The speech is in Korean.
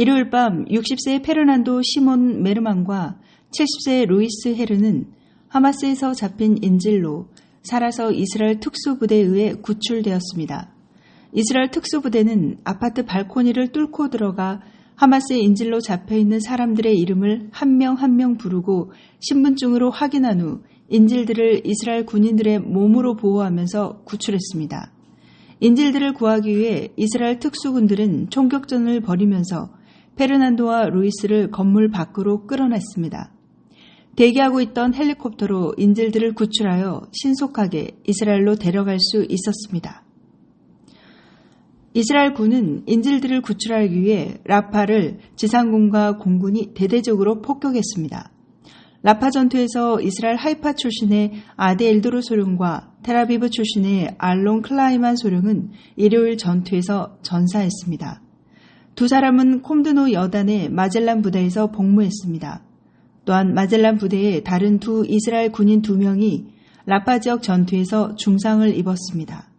일요일 밤 60세의 페르난도 시몬 메르만과 70세의 루이스 헤르는 하마스에서 잡힌 인질로 살아서 이스라엘 특수부대에 의해 구출되었습니다. 이스라엘 특수부대는 아파트 발코니를 뚫고 들어가 하마스의 인질로 잡혀 있는 사람들의 이름을 한 명 한명 부르고 신분증으로 확인한 후 인질들을 이스라엘 군인들의 몸으로 보호하면서 구출했습니다. 인질들을 구하기 위해 이스라엘 특수군들은 총격전을 벌이면서 페르난도와 루이스를 건물 밖으로 끌어냈습니다. 대기하고 있던 헬리콥터로 인질들을 구출하여 신속하게 이스라엘로 데려갈 수 있었습니다. 이스라엘 군은 인질들을 구출하기 위해 라파를 지상군과 공군이 대대적으로 폭격했습니다. 라파 전투에서 이스라엘 하이파 출신의 아데 엘도르 소령과 테라비브 출신의 알론 클라이만 소령은 일요일 전투에서 전사했습니다. 두 사람은 콤드노 여단의 마젤란 부대에서 복무했습니다. 또한 마젤란 부대의 다른 두 이스라엘 군인 두 명이 라파 지역 전투에서 중상을 입었습니다.